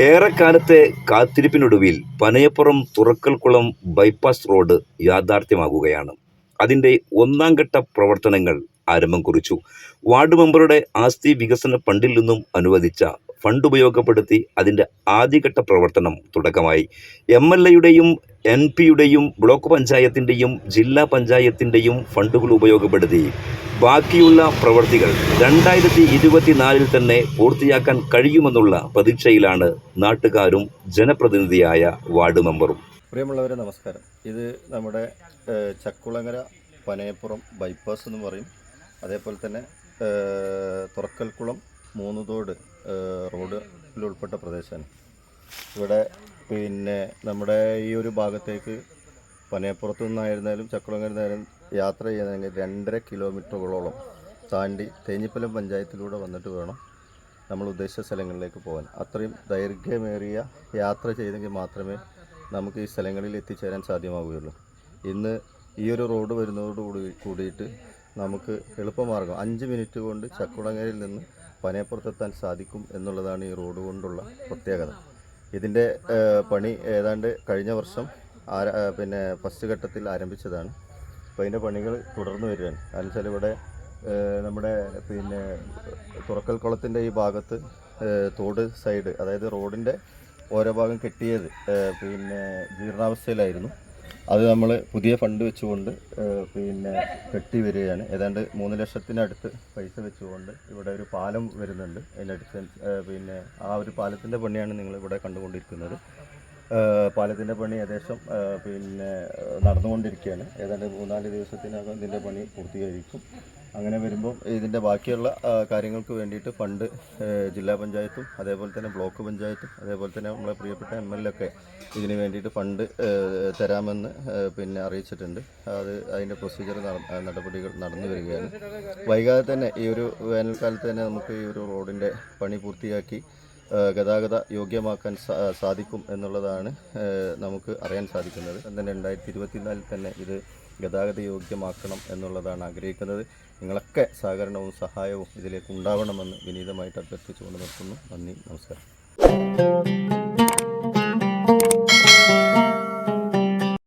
ഏറെക്കാലത്തെ കാത്തിരിപ്പിനൊടുവിൽ പനയപ്പുറം തുറക്കൽക്കുളം bypass road യാഥാർത്ഥ്യമാകുകയാണ്. അതിന്റെ ഒന്നാം ഘട്ട പ്രവർത്തനങ്ങൾ ആരംഭം കുറിച്ചു. വാർഡ് മെമ്പറുടെ ആസ്തി വികസന ഫണ്ടിൽ നിന്നും അനുവദിച്ച ഫണ്ട് ഉപയോഗപ്പെടുത്തി അതിന്റെ ആദ്യഘട്ട പ്രവർത്തനം തുടക്കമായി. എം എൽ എയുടെയും എൻ പിയുടെയും ബ്ലോക്ക് പഞ്ചായത്തിന്റെയും ജില്ലാ പഞ്ചായത്തിന്റെയും ഫണ്ടുകൾ ഉപയോഗപ്പെടുത്തി. ബാക്കിയുള്ള പ്രവർത്തികൾ രണ്ടായിരത്തി ഇരുപത്തിനാലിൽ തന്നെ പൂർത്തിയാക്കാൻ കഴിയുമെന്നുള്ള പ്രതീക്ഷയിലാണ് നാട്ടുകാരും ജനപ്രതിനിധിയായ വാർഡ് മെമ്പറും. പ്രിയമുള്ളവരെ നമസ്കാരം. ഇത് നമ്മുടെ ചക്കുളങ്ങര പനയപ്പുറം ബൈപ്പാസ് എന്ന് പറയും. അതേപോലെ തന്നെ തുറക്കൽക്കുളം മൂന്നുതോട് തോട് റോഡിൽ ഉൾപ്പെട്ട പ്രദേശമാണ്. ഇവിടെ പിന്നെ നമ്മുടെ ഈ ഒരു ഭാഗത്തേക്ക് പനയപ്പുറത്തു നിന്നായിരുന്നാലും ചക്കുളങ്ങര നിന്നായാലും യാത്ര ചെയ്യുന്നതെങ്കിൽ രണ്ടര കിലോമീറ്ററുകളോളം താണ്ടി തേഞ്ഞിപ്പലം പഞ്ചായത്തിലൂടെ വന്നിട്ട് വേണം നമ്മൾ ഉദ്ദേശിച്ച സ്ഥലങ്ങളിലേക്ക് പോകാൻ. അത്രയും ദൈർഘ്യമേറിയ യാത്ര ചെയ്തെങ്കിൽ മാത്രമേ നമുക്ക് ഈ സ്ഥലങ്ങളിൽ എത്തിച്ചേരാൻ സാധ്യമാവുകയുള്ളൂ. ഇന്ന് ഈ ഒരു റോഡ് വരുന്നതോട് കൂടി കൂടിയിട്ട് നമുക്ക് എളുപ്പമാർഗം അഞ്ച് മിനിറ്റ് കൊണ്ട് ചക്കുളങ്ങരയിൽ നിന്ന് പനയപ്പുറത്തെത്താൻ സാധിക്കും എന്നുള്ളതാണ് ഈ റോഡ് കൊണ്ടുള്ള പ്രത്യേകത. ഇതിന്റെ പണി ഏതാണ്ട് കഴിഞ്ഞ വർഷം പിന്നെ ഫസ്റ്റ് ഘട്ടത്തിൽ ആരംഭിച്ചതാണ്. അപ്പോൾ അതിന്റെ പണികൾ തുടർന്നു വരികയാണ്. കാരണം വെച്ചാൽ ഇവിടെ നമ്മുടെ പിന്നെ തുറക്കൽ കുളത്തിന്റെ ഈ ഭാഗത്ത് തോട് സൈഡ് അതായത് റോഡിന്റെ ഓരോ ഭാഗം കെട്ടിയത് പിന്നെ ജീർണാവസ്ഥയിലായിരുന്നു. അത് നമ്മൾ പുതിയ ഫണ്ട് വെച്ചുകൊണ്ട് പിന്നെ കെട്ടി വരികയാണ്. ഏതാണ്ട് മൂന്ന് ലക്ഷത്തിനടുത്ത് പൈസ വെച്ചുകൊണ്ട് ഇവിടെ ഒരു പാലം വരുന്നുണ്ട്. അതിനടുത്ത് പിന്നെ ആ ഒരു പാലത്തിന്റെ പണിയാണ് നിങ്ങൾ ഇവിടെ കണ്ടുകൊണ്ടിരിക്കുന്നത് പാലത്തിന്റെ പണി ഏകദേശം പിന്നെ നടന്നുകൊണ്ടിരിക്കുകയാണ്. ഏതാണ്ട് മൂന്നാൽ ദിവസത്തിനകം ഇതിന്റെ പണി പൂർത്തീകരിക്കും. അങ്ങനെ വരുമ്പോൾ ഇതിന്റെ ബാക്കിയുള്ള കാര്യങ്ങൾക്ക് വേണ്ടിയിട്ട് ഫണ്ട് ജില്ലാ പഞ്ചായത്തും അതേപോലെ തന്നെ ബ്ലോക്ക് പഞ്ചായത്തും അതേപോലെ തന്നെ നമ്മളെ പ്രിയപ്പെട്ട എം എൽ ഒക്കെ ഇതിന് വേണ്ടിയിട്ട് ഫണ്ട് തരാമെന്ന് പിന്നെ അറിയിച്ചിട്ടുണ്ട്. അത് അതിന്റെ പ്രൊസീജിയർ നടപടികൾ നടന്നു വരികയാണ്. വൈകാതെ തന്നെ ഈ ഒരു വേനൽക്കാലത്ത് തന്നെ നമുക്ക് ഈ ഒരു റോഡിന്റെ പണി പൂർത്തിയാക്കി ഗതാഗത യോഗ്യമാക്കാൻ സാധിക്കും എന്നുള്ളതാണ് നമുക്ക് അറിയാൻ സാധിക്കുന്നത്. തന്നെ രണ്ടായിരത്തി ഇരുപത്തിനാലിൽ തന്നെ ഇത് ഗതാഗത യോഗ്യമാക്കണം എന്നുള്ളതാണ് ആഗ്രഹിക്കുന്നത്. നിങ്ങളൊക്കെ സഹകരണവും സഹായവും ഇതിലേക്ക് ഉണ്ടാവണമെന്ന് വിനീതമായിട്ട് അഭ്യർത്ഥിച്ചുകൊണ്ട് നിർത്തുന്നു. നന്ദി നമസ്കാരം.